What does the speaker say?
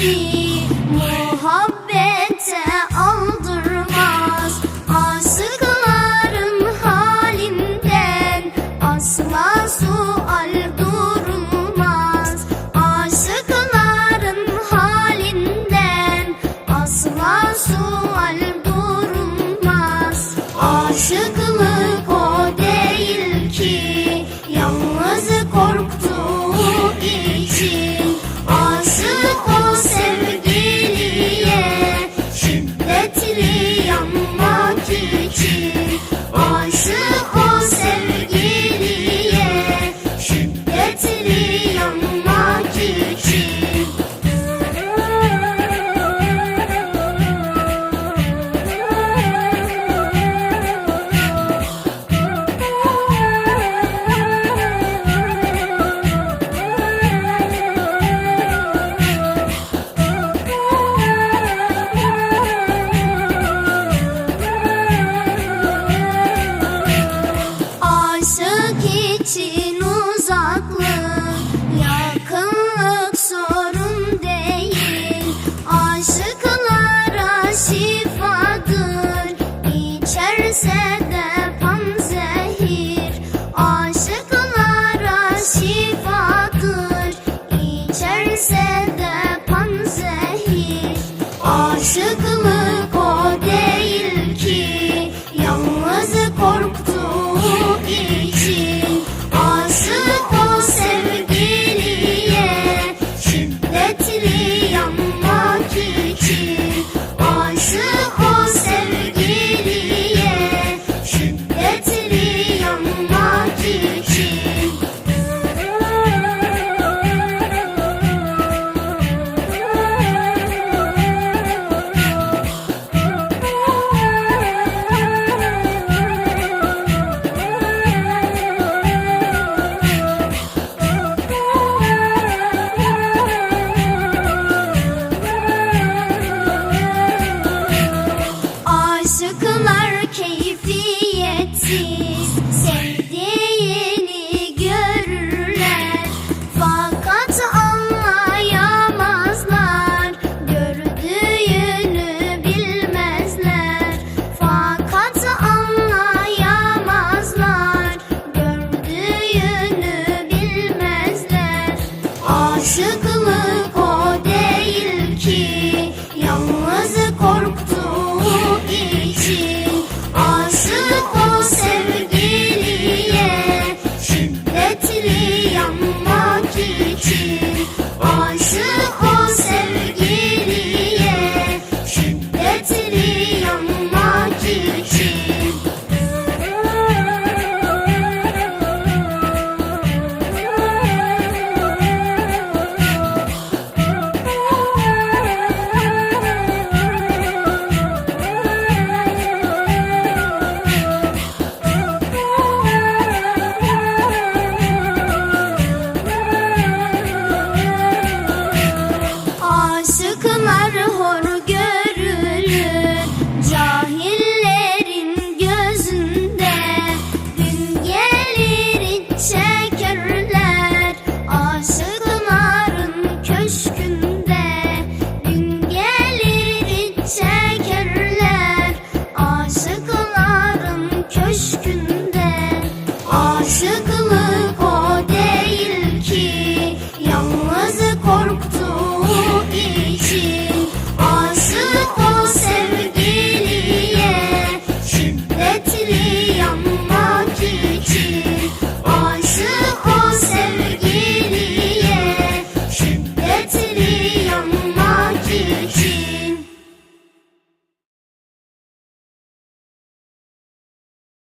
Beni muhabbete aldırmaz. Aşıkların halimden asla sual Aşıkların halinden asla sual durulmaz Argentina.